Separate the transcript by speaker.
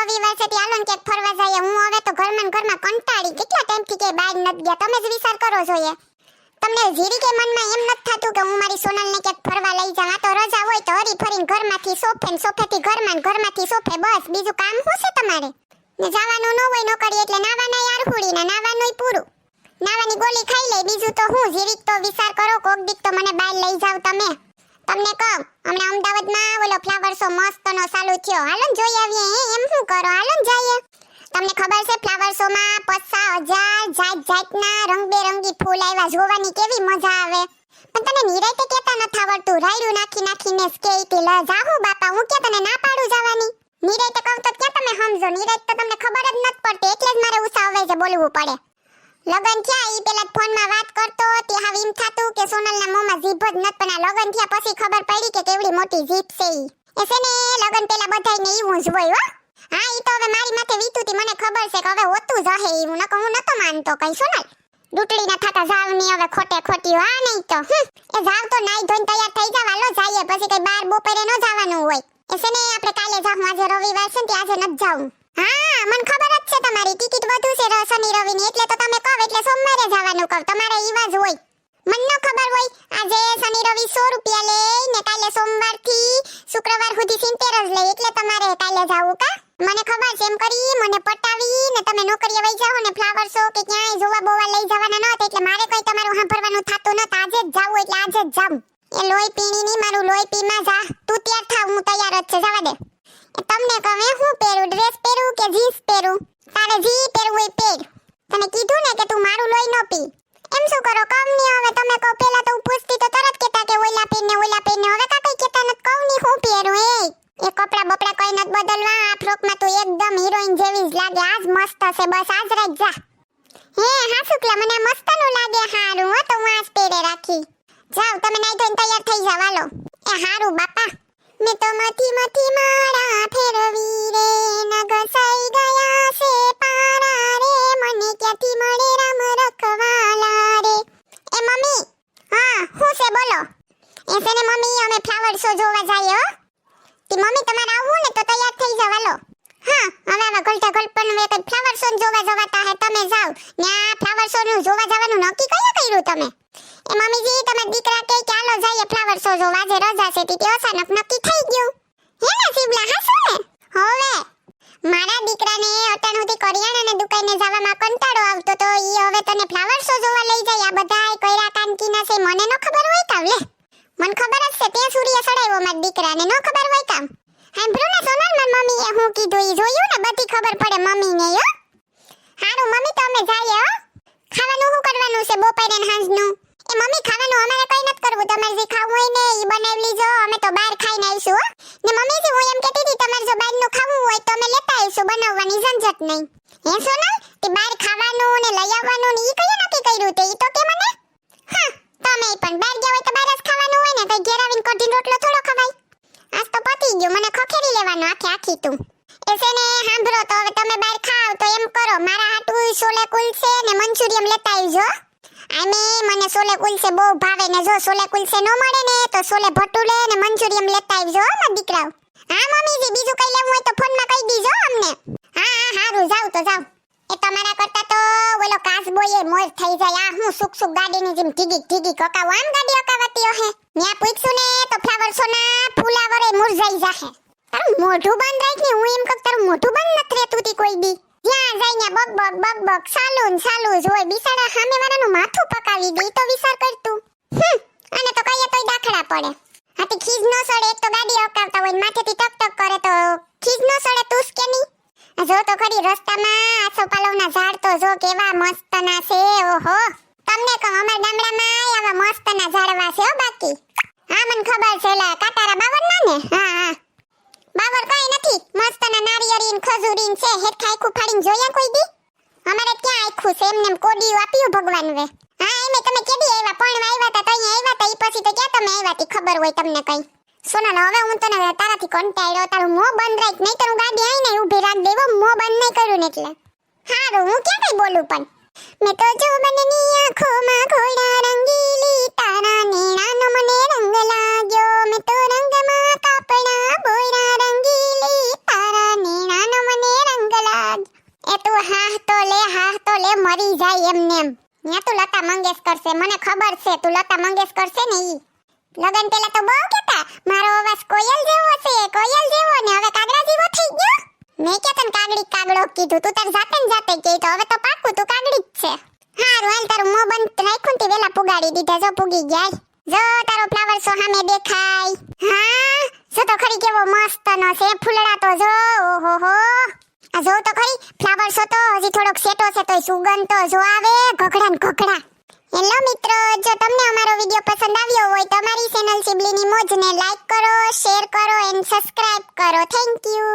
Speaker 1: રવિવાર છે તે હાલો ક્યાંક ફરવા જઈએ. હું હવે તો ઘરમાં ને ઘરમાં કંટાળી કેટલા ટાઈમથી કે બહાર નથી ગયા. તમે જ વિચાર કરો જોઈએ. તમને જીરી કે મનમાં એમ નથી થતું કે હું મારી સોનલને ક્યાંક ફરવા લઈ જાઉં. તો રજા હોય તો હરી ફરીને ઘરમાંથી સોફે ને સોફેથી ઘરમાં ને ઘરમાંથી સોફે બસ. બીજું કામ શું તમારે? ને જવાનું ન હોય નોકરી એટલે નાવાના યાર ફૂડી ને નાવાનુંય પૂરું. નાવાની ગોલી ખાઈ લે. બીજું તો હું જીરીક તો વિચાર કરો, કોક દીક તો મને બહાર લઈ જાવ તમે. તમને કહું, હમણાં અમદાવાદમાં ઓલો ફ્લાવર શો મસ્તનો ચાલુ થયો. હાલો જોઈ આવીએ એમ શું કરો? હાલો ને જઈએ. તમને ખબર છે ફ્લાવર શો માં પચાસ હજાર જાત જાતના રંગબેરંગી ફૂલ આવ્યા જોવાની કેવી મજા આવે. પણ તને નિરાયતે કેતા નથી આવડતું, રાયડું નાખી નાખીને સ્કેટી લ. જાહુ બાપા, હું કે તને ના પાડું જવાની? નિરાયતે કહું તો ક્યાં તમે સમજો? નિરાયત તો તમને ખબર જ નથી પડતી, એટલે જ મારે ઉષા આવે છે બોલવું પડે. લગન થયા, ઈ પેલા ફોનમાં વાત કરતો તે હવે થાતું કે સોનલના મોમાં જીભ જ નત પણ આ લગન થયા પછી ખબર પડી કે કેવડી મોટી જીભ છે ઈ. એ ને, લગન પેલા બધાયને ઈવું જ હોય, હો. હા, ઈ તો હવે મારી માથે વીતુતી મને ખબર છે કે હવે હોતું જ હે ઈ. હું હું નતો માનતો કઈ, સોનલ. ડૂટડી ના થતા જાવની હવે ખોટે ખોટી હા નહીં તો. એ જાવ તો નાઈ ધોઈને તૈયાર થઈ જાવ, હાલો જાઈએ. પછી કઈ બાર બપોરે ન જવાનું હોય. એ ને, આપણે કાલે જાવ આજે રવિવાર છે ને આજે નથી જાવું હા, મને ખબર છે તમારી. ટિકિટ વધુ છે શનિ, રવિની. એટલે તો તમે કહો, એટલે સોમવારે જવાનું કહો. તમારે ઈવા જ હોય. મને ખબર હોય. આજે શનિ, રવિ સો રૂપિયા લે ને કાલે સોમવારથી શુક્રવાર સુધી સિત્તેર જ લે. એટલે તમારે કાલે જાવું કા? મને ખબર છે, એમ કરી મને પટાવી ને તમે નોકરીએ વઈ જાઓ ને ફ્લાવર શો કે ક્યાંય જોવા બોવા લઈ જવાના નહોતા એટલે મારે કઈ તમારું સાંભળવાનું થતું નહોતું. આજે જ જાવું, એટલે આજે જ જાઉં. એ લોહી પીણી ની મારું લોહી પીમાં જા. તું તૈયાર થા હું તૈયાર જ છે. જવા દે. તમને કહે, હું પહેરું ડ્રેસ પહેરું કે જીન્સ પહેરું? તારે જી પહેરવું એ પહેર. તને કીધું ને કે તું મારું લોહી ન પી. એમ શું કરો? કમની હવે તમે કહો પેલા તો હું પૂછતી તો તરત કહેતા કે ઓલા પહેરને ઓલા પહેરને. હવે કા કઈ કહેતા નથી. કહું ની હું પહેરું, એ. એ કપડા બપડા કઈ નથી બદલવા આ ફ્રોકમાં તું એકદમ હિરોઈન જેવી જ લાગે. આજ મસ્ત છે બસ, આજ રાખ, જા. હે, હા, શુક્લા, મને મસ્તનું લાગે હારું. હો, તો હું આજ પહેરે રાખી. જાવ તમે નાઈ ધોઈને તૈયાર થઈ જાવ હાલો. એ હારું, બાપા. મેં તો મથી મથી માળા ફેરવી રે નગસાઈ ગયા છે ગલટા ગલપન કઈ ફ્લાવર શો જોવા જવાતા હે, તમે જાવ ન્યા ફ્લાવર શો નું જોવા જવાનું નક્કી કયા કર્યું તમે? એ મમ્મીજી તમે દીકરા કે કે જઈએ ફ્લાવર શો જોવા જે રજા છે તી અચાનક નક્કી થઈ ગયું. હે ને શિવલા હાસો ને? હવે. મારા દીકરાને અટાણ સુધી કરિયાણાની દુકાને જવામાં કંટાળો આવતો તો ઈ હવે તને ફ્લાવર શો જોવા લઈ જાય. આ બધાય કઈરા કાનકીના છે, મને ન ખબર હોય કામ લે. મને ખબર જ છે તે સૂર્ય સડાવ્યો મારા દીકરાને, ન ખબર હોય કામ સાંભળ્યું ને સોનલ માર મમ્મીએ હું કીધું ઈ જોયું ને, બધી ખબર પડે મમ્મીને યો હારું, મમ્મી તો અમે જઈએ, હો? ખાવાનું શું કરવાનું છે, બપોરે ને સાંજનું એ મમ્મી, ખાવાનું અમારે કઈ નથી કરવું, તમારે જે ખાવું હોય ને ઈ બનાવી લીજો, અમે તો બહાર ખાઈને આવીશું, હો? ને મમ્મીજી, હું એમ કહેતી હતી, તમારે જો બહારનું ખાવું હોય તો અમે લેતા આવીશું, બનાવવાની ઝંઝટ નહીં. હે, સોનલ? તે બહાર ખાવાનું ને લઈ આવવાનું ને ઈ કઈ નક્કી કર્યું તે, ઈ તો કે મને? હા તમે પણ બહાર ગયા તો બહાર જ ખાવાનું હોય ને કઈ ઘેર આવીને કઢીને રોટલો થોડો પતી ગયું મને ખખેરી લેવાનો આખે આખી તું. એ છે ને, સાંભળો તો, હવે તમે બહાર ખાવ તો એમ કરો. મારા હાટુ છોલે કુલસે ને મંચુરિયમ લેતા આવજો આમે મને છોલે કુલસે બહુ ભાવે ને, જો છોલે કુલસે નો મળે ને, તો છોલે ભટુલે ને મંચુરિયમ લેતા આવજો મારા દીકરાઓ. હા, મમ્મીજી, બીજું કઈ લેવું હોય તો ફોનમાં કહી દીજો અમને. હા હા, હારું, જાવ તો જાવ. એ તમારા કરતા તો ઓલો કાસબો એ મોર થઈ જાય. આ હું સુક સુક ગાડીની જેમ ટીગી ટીગી કકાવ. આમ ગાડી અકાવાતી હે ન્યા પૂછ્યું ને તો ફ્લાવર સોના ફૂલાવરે મુરઝાઈ જાહે. તારું મોઢું બંધ રાખ ને, હું એમ કહું તારું મોઢું બંધ નથી રહેતું તી કોઈ દી ત્યાં જઈને બક બક બક બક સાલું સાલું જ હોય. બિચારા સામે વાળાનું માથું પકાવી દે તો વિચાર કરતું હમ, અને તો કઈએ તોય દાખલા પડે. હાથી ખીજ નો સડે, એક તો ગાડી અકાવતા હોય માથેથી ટક ટક કરે તો ખીજ નો સડે, તું કે જો તો ખરી રસ્તામાં આસોપાલવના ઝાડ તો જો કેવા મસ્તના છે, ઓહો. તમને કહું, અમારા ગામડામાં આવા મસ્તના ઝાડવા છે બાકી. હા, મને ખબર છે, લા, કાટારા બાવર ના? ને હા હા. બાવર કઈ નથી. મસ્તના નારિયેળી ને ખજૂરી છે, હેઠ આખું ફાડીને જોયા કોઈ દી? અમારે ક્યાં આખું છે, એમને કોડી આપ્યું ભગવાન વે હા, એમે તમે કેદી આવ્યા? પણ આવ્યા તા તઈ આવ્યા તા, ઈ પછી તો ક્યાં તમે આવ્યા તી, ખબર હોય તમને કઈ. સોનલ હવે હું તને તારાથી કંટાળ્યો, તારું મોં બંધ રાખ નહીં તો ગાડી આવી આઈને ઊભી રાખ દેવો મોં બંધ નહીં કર્યું ને એટલે. હારું, હું ક્યાં કઈ બોલું પણ? મેં તો જો બનની આંખોમાં ઘોડા રંગીલી તારા નેણાનો મને રંગ લાગ્યો. મેં તો રંગમાં કાપડા બોયરા રંગીલી તારા નેણાનો મને એ તું હા તો લે હા તો લે, મરી જાય એમ. ન્યા તું લતા મંગેશકર છે, મને ખબર છે, તું લતા મંગેશકર છે ને ઈ. લગન પેલા તો બહુ કેતા મારો અવાજ કોયલ જેવો છે, કોયલ જેવો ને હવે કાગડા જેવો થઈ ગયો. મેં કે તને કાગડી કાગડો કીધું, તું તાર જાતે જાતે કે, તો હવે તો પાકું, તું કાગડી જ છે. હારું, હાલ તારું મોં બંધ રાખ્યું તે વેલા પુગાડી દીધા, જો પુગી ગયા. જો તારો ફ્લાવર શો સામે દેખાય. હા, જો તો ખરી કેવો મસ્ત નો છે, ફૂલડા તો જો, ઓહો હો. આ જો તો ખરી ફ્લાવર શો તો હજી થોડોક સેટો છે, તોય સુગંધ તો જો આવે ઘઘડા ને ઘઘડા હેલો મિત્રો, જો તમને અમારો વીડિયો પસંદ આવ્યો હોય તો અમારી ચેનલ સિબલીની મોજને લાઈક કરો શેર કરો એન્ડ સબસ્ક્રાઇબ કરો. Thank you